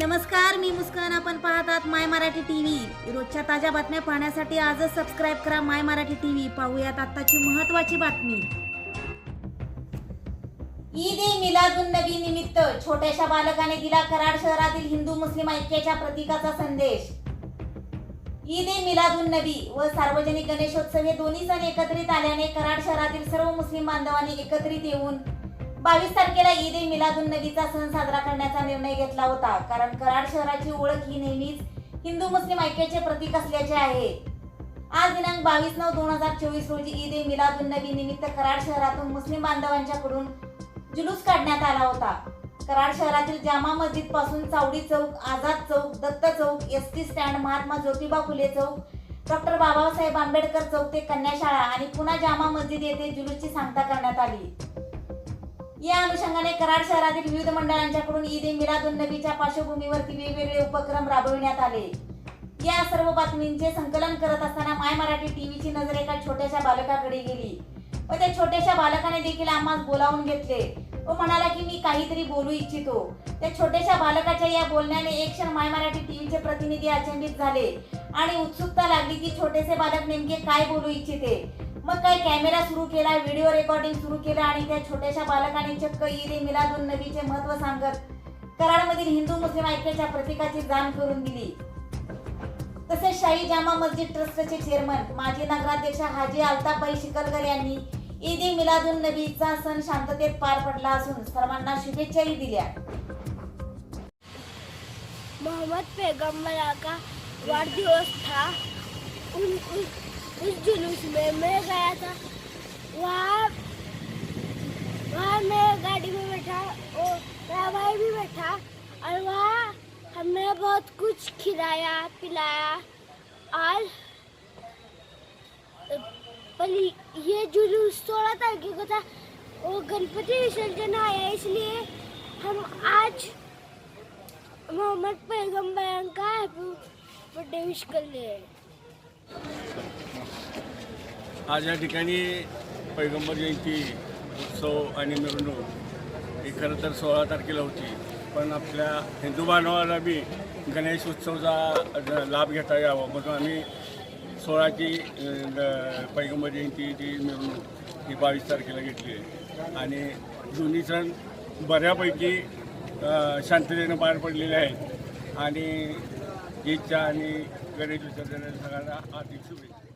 नमस्कार मी मुस्कान. आपण पाहतात माय मराठी टीव्ही. रोजच्या ताज्या बातम्या पाहण्यासाठी आजच सबस्क्राईब करा माय मराठी टीव्ही. पाहूयात आत्ताची महत्वाची बातमी. ईद ए मिलादुन नबी निमित्त छोट्याशा बालकाने दिला कराड शहरातील हिंदू मुस्लिम ऐक्याच्या प्रतीकाचा संदेश. ईद ए मिलादुन नबी व सार्वजनिक गणेशोत्सव हे दोन्ही सण एकत्रित आल्याने कराड शहरातील सर्व मुस्लिम बांधवांनी एकत्रित येऊन बावीस तारखेला ईद ए मिलादुन नबीचा सण साजरा करण्याचा निर्णय घेतला होता. कारण कराड शहराची ओळख ही नेहमीच हिंदू मुस्लिम ऐक्याचे प्रतीक असल्याचे आहे. आज दिनांक बावीस नऊ दोन हजार चोवीस रोजी ईद ए मिलादुन नबी निमित्त कराड शहरातून मुस्लिम बांधवांच्याकडून जुलूस काढण्यात आला होता. कराड शहरातील Jama मस्जिदपासून Chavadi Chowk Azad Chowk Datta Chowk S T stand Mahatma Jyotiba Phule Chowk doctor Babasaheb Ambedkar Chowk ते कन्याशाळा आणि पुन्हा जामा मस्जिद येथे जुलूसची सांगता करण्यात आली. या अनुषंगाने कराड शहरातील विविध मंडळांच्याकडून ईद ए मिलादुन नबीच्या पार्श्वभूमीवरती वेगवेगळे उपक्रम राबविण्यात आले. या सर्व बातमींचे संकलन करत असताना माय मराठी टीव्हीची नजर एका छोट्याशा बालकाकडे गेली. व त्या छोट्याशा बालकाने देखील आम्हाला बोलावून घेतले. व म्हणाला की मी काहीतरी बोलू इच्छितो. त्या छोट्याशा बालकाच्या या बोलण्याने एक क्षण माय मराठी टीव्हीचे प्रतिनिधी अचंबित झाले आणि उत्सुकता लागली की छोटेसे बालक नेमके काय बोलू इच्छिते. मग काय कॅमेरा सुरू केला व्हिडिओ रेकॉर्डिंग सुरू केलं आणि त्या छोट्याशा बालकाने चक्क ईद मिलादून नबीचे महत्त्व सांगत कराडमधील हिंदू मुस्लिम ऐक्याच्या प्रतीकाची जाण करून दिली. तसेच शाही जामा मस्जिद ट्रस्टचे चेअरमन माजी नगराध्यक्ष हाजी अल्ताबाई शिकलकर यांनी ईद ए नबीचा सण शांततेत पार पडला असून सर्वांना शुभेच्छाही दिल्या. मोहम्मद पैगम्बर का वाढदिवस था उन, उस जुलूस में मैं गया था। वहाँ वहाँ मैं गाड़ी में बैठा और मेरा भाई भी बैठा और वहाँ हमने बहुत कुछ खिलाया, पिलाया और ये जुलूस सोलह तारीख को था वो गणपति विसर्जन आया, इसलिए हम आज मोहम्मद पैगंबर का हैप्पी बर्थडे विश करले आज या ठिकाणी पैगंबर जयंती उत्सव आणि मिरवणूक ही खरं तर सोळा तारखेला होती. पण आपल्या हिंदू बांधवाला बी गणेश उत्सवचा लाभ घेता यावा. म्हणून आम्ही सोळाची पैगंबर जयंती ती मिरवणूक ही बावीस तारखेला घेतली आहे. आणि दोन्ही सण बऱ्यापैकी शांततेनं पार पडलेले आहेत. आणि ईदच्या आणि गणेश विसर्जनाच्या सगळ्यांना हार्दिक शुभेच्छा.